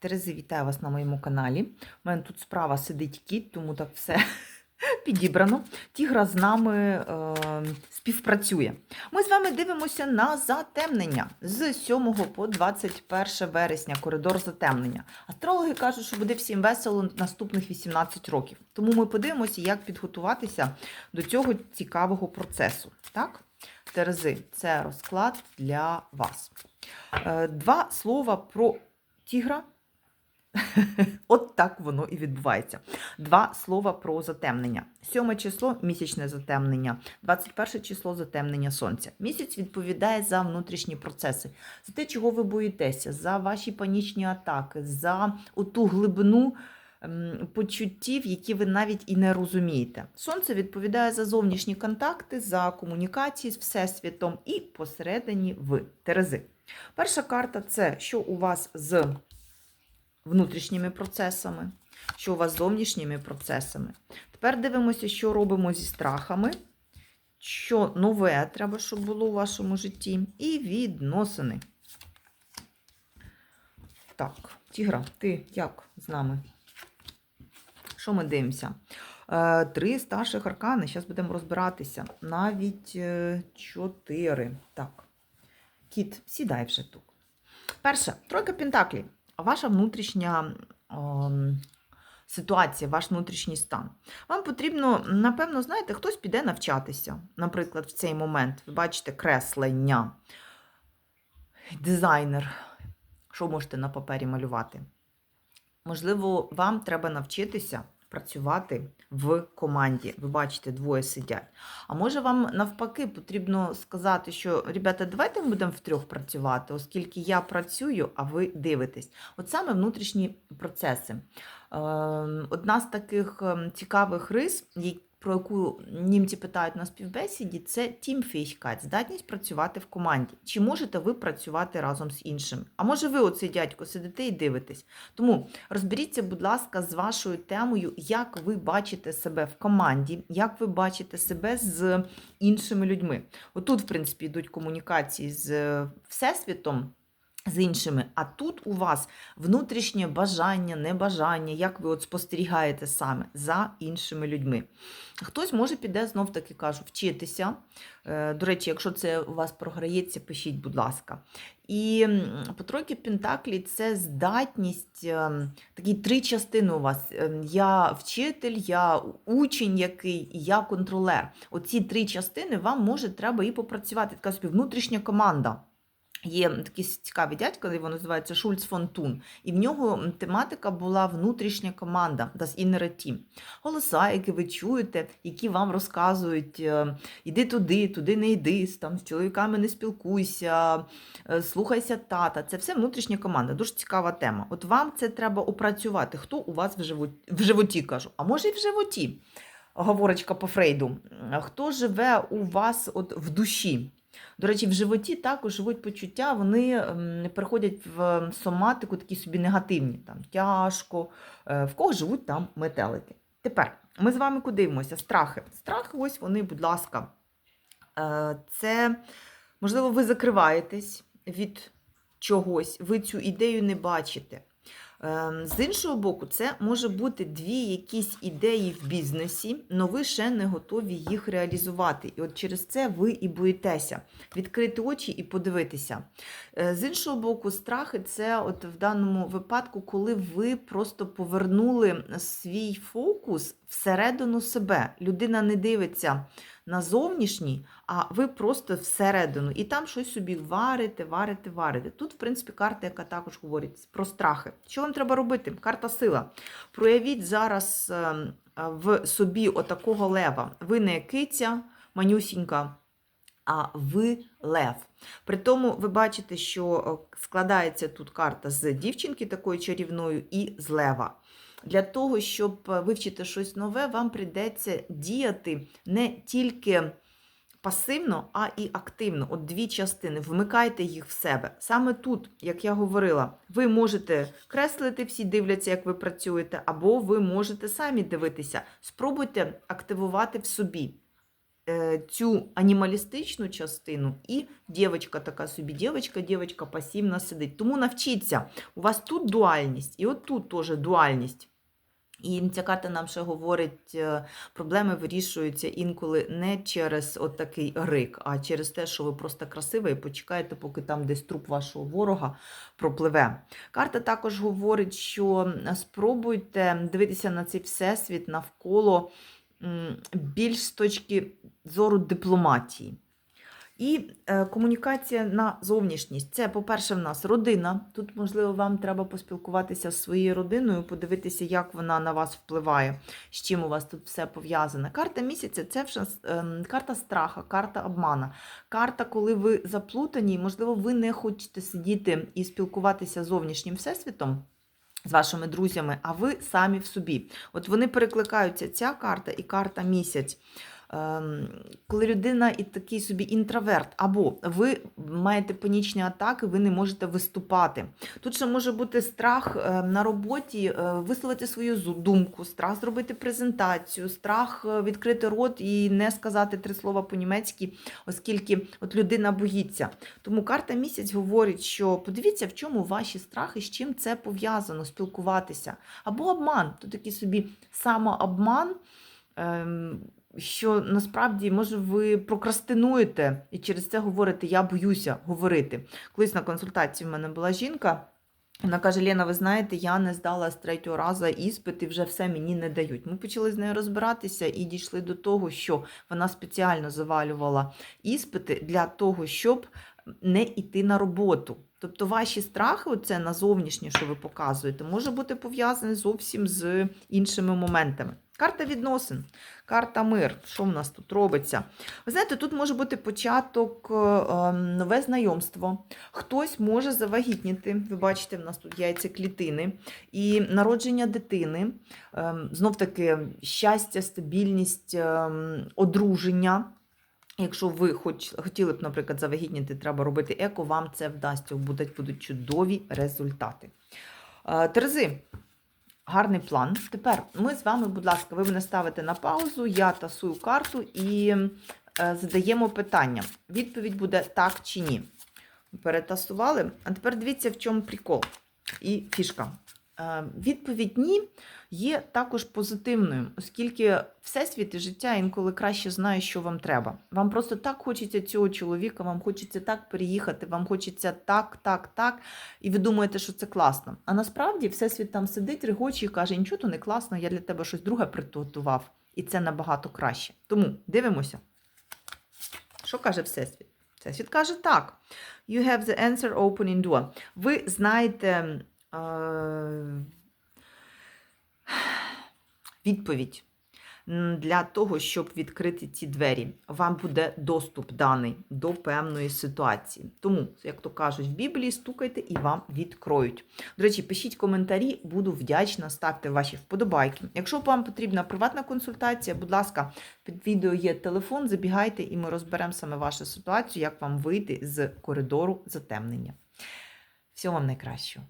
Терези, вітаю вас на моєму каналі. У мене тут справа сидить кіт, тому так все підібрано. Тігра з нами е, співпрацює. Ми з вами дивимося на затемнення з 7 по 21 вересня, коридор затемнення. Астрологи кажуть, що буде всім весело наступних 18 років. Тому ми подивимося, як підготуватися до цього цікавого процесу. Так? Терези, це розклад для вас. Е, Два слова про тігра. От так воно і відбувається. Два слова про затемнення. Сьоме число місячне затемнення, 21 число затемнення сонця. Місяць відповідає за внутрішні процеси, за те, чого ви боїтеся, за ваші панічні атаки, за ту глибину ем, почуттів, які ви навіть і не розумієте. Сонце відповідає за зовнішні контакти, за комунікації з Всесвітом і посередині в Терези. Перша карта це що у вас з внутрішніми процесами, що у вас зовнішніми процесами. Тепер дивимося, що робимо зі страхами, що нове треба, щоб було у вашому житті, і відносини. Так, Тігра, ти як з нами? Що ми дивимося? Е, Три старших аркани. Зараз будемо розбиратися. Навіть е, чотири. Так. Кіт, сідай вже тут. Перше, тройка пентаклів. Ваша внутрішня ем, ситуація, ваш внутрішній стан. Вам потрібно, напевно, знаєте, хтось піде навчатися, наприклад, в цей момент. Ви бачите креслення, дизайнер. Що можете на папері малювати? Можливо, вам треба навчитися працювати в команді. Ви бачите, двоє сидять. А може вам навпаки потрібно сказати, що ребята, давайте ми будемо втрьох працювати, оскільки я працюю, а ви дивитесь. От саме внутрішні процеси. Ем, Одна з таких ем, цікавих рис, які- про яку німці питають на співбесіді, це тімфейхкать, здатність працювати в команді. Чи можете ви працювати разом з іншим? А може ви, оцей дядько, сидите і дивитесь? Тому розберіться, будь ласка, з вашою темою, як ви бачите себе в команді, як ви бачите себе з іншими людьми. Отут, в принципі, йдуть комунікації з е, Всесвітом. З іншими, а тут у вас внутрішнє бажання, небажання, як ви от спостерігаєте саме за іншими людьми. Хтось може піде знов таки кажу, вчитися. Е, До речі, якщо це у вас програється, пишіть, будь ласка. І по тройки Пентаклі це здатність, ем, такі три частини у вас. Ем, Я вчитель, я учень який, я контролер. Оці три частини вам може треба і попрацювати. Така собі внутрішня команда. Є такий цікавий дядько, його називається Шульц фон Тун. І в нього тематика була внутрішня команда, das innere Team. Голоса, які ви чуєте, які вам розказують: е, іди туди, туди не йди, там, з чоловіками не спілкуйся, е, слухайся тата. Це все внутрішня команда. Дуже цікава тема. От вам це треба опрацювати. Хто у вас в животі, в животі кажу, а може і в животі. Говорочка по Фрейду. Хто живе у вас от в душі? До речі, в животі також живуть почуття, вони ем, переходять в соматику такі собі негативні, там тяжко, е, в кого живуть там метелики. Тепер ми з вами куди дивимося? Страхи. Страхи, ось вони, будь ласка. Е, Це, можливо, ви закриваєтесь від чогось, ви цю ідею не бачите. Ем, З іншого боку, це може бути дві якісь ідеї в бізнесі, але ви ще не готові їх реалізувати. І от через це ви і боїтеся відкрити очі і подивитися. Е, З іншого боку, страхи це от в даному випадку, коли ви просто повернули свій фокус всередину себе. Людина не дивиться на зовнішній, а ви просто всередину. І там щось собі варите, варите, варите. Тут, в принципі, карта, яка також говорить про страхи. Що вам треба робити? Карта сила. Проявіть зараз ем, в собі отакого лева. Ви не киця, манюсінька, а ви лев. При тому ви бачите, що складається тут карта з дівчинки такою чарівною і з лева. Для того, щоб е, вивчити щось нове, вам прийдеться діяти не тільки пасивно, а і активно. От дві частини. Вмикайте їх в себе. Саме тут, як я говорила, ви можете креслити, всі дивляться, як ви працюєте, або ви можете самі дивитися. Спробуйте активувати в собі е, цю анімалістичну частину, і дівчинка така собі, дівчинка, дівчинка пасивно сидить. Тому навчіться, у вас тут дуальність, і от тут теж дуальність. І ця карта нам ще говорить, е, проблеми вирішуються інколи не через от такий рик, а через те, що ви просто красива і почекаєте, поки там десь труп вашого ворога пропливе. Карта також говорить, що спробуйте дивитися на цей всесвіт навколо більш з точки зору дипломатії. І е, комунікація на зовнішність. Це, по-перше, в нас родина. Тут, можливо, вам треба поспілкуватися з своєю родиною, подивитися, як вона на вас впливає, з чим у вас тут все пов'язане. Карта місяця це вже е, карта страха, карта обмана. Карта, коли ви заплутані, можливо, ви не хочете сидіти і спілкуватися з зовнішнім всесвітом. З вашими друзями, а ви самі в собі. От вони перекликаються ця карта і карта місяць. Ем, коли людина і такий собі інтроверт, або ви маєте панічні атаки, ви не можете виступати. Тут ще може бути страх е, на роботі е, висловити свою думку, страх зробити презентацію, страх е, відкрити рот і не сказати три слова по-німецьки, оскільки от людина боїться. Тому карта місяць говорить, що подивіться, в чому ваші страхи, з чим це пов'язано, спілкуватися. Або обман, то такий собі самообман. Що насправді, може, ви прокрастинуєте і через це говорите Я боюся говорити. Колись на консультації в мене була жінка. Вона каже: Лена, ви знаєте, я не здала з третього разу іспит і вже все мені не дають. Ми почали з нею розбиратися і дійшли до того, що вона спеціально завалювала іспити для того, щоб не йти на роботу. Тобто ваші страхи, оце на зовнішнє, що ви показуєте, може бути пов'язане зовсім з іншими моментами. Карта відносин, карта мир. Що в нас тут робиться? Ви знаєте, тут може бути початок, е, ем, нове знайомство. Хтось може завагітніти. Ви бачите, в нас тут яйцеклітини. І народження дитини. Ем, Знов таки щастя, стабільність, ем, одруження. Якщо ви хоч, хотіли б, наприклад, завагітніти, треба робити еко, вам це вдасться, будуть, будуть чудові результати. Е, Терези, гарний план. Тепер ми з вами, будь ласка, ви мене ставите на паузу, я тасую карту і е, задаємо питання. Відповідь буде так чи ні. Перетасували. А тепер дивіться, в чому прикол і фішка. Е, Відповідь ні є також позитивною, оскільки всесвіт і життя інколи краще знає, що вам треба. Вам просто так хочеться цього чоловіка, вам хочеться так переїхати, вам хочеться так, так, так. І ви думаєте, що це класно. А насправді всесвіт там сидить, регоче і каже: нічого то не класно, я для тебе щось друге приготував. І це набагато краще. Тому дивимося. Що каже Всесвіт? Всесвіт каже так. You have the answer open in door. Ви знаєте відповідь для того, щоб відкрити ці двері. Вам буде доступ даний до певної ситуації. Тому, як то кажуть, в Біблії стукайте і вам відкроють. До речі, пишіть коментарі, буду вдячна, ставте ваші вподобайки. Якщо вам потрібна приватна консультація, будь ласка, під відео є телефон, забігайте і ми розберемо саме вашу ситуацію, як вам вийти з коридору затемнення. Всього вам найкращого.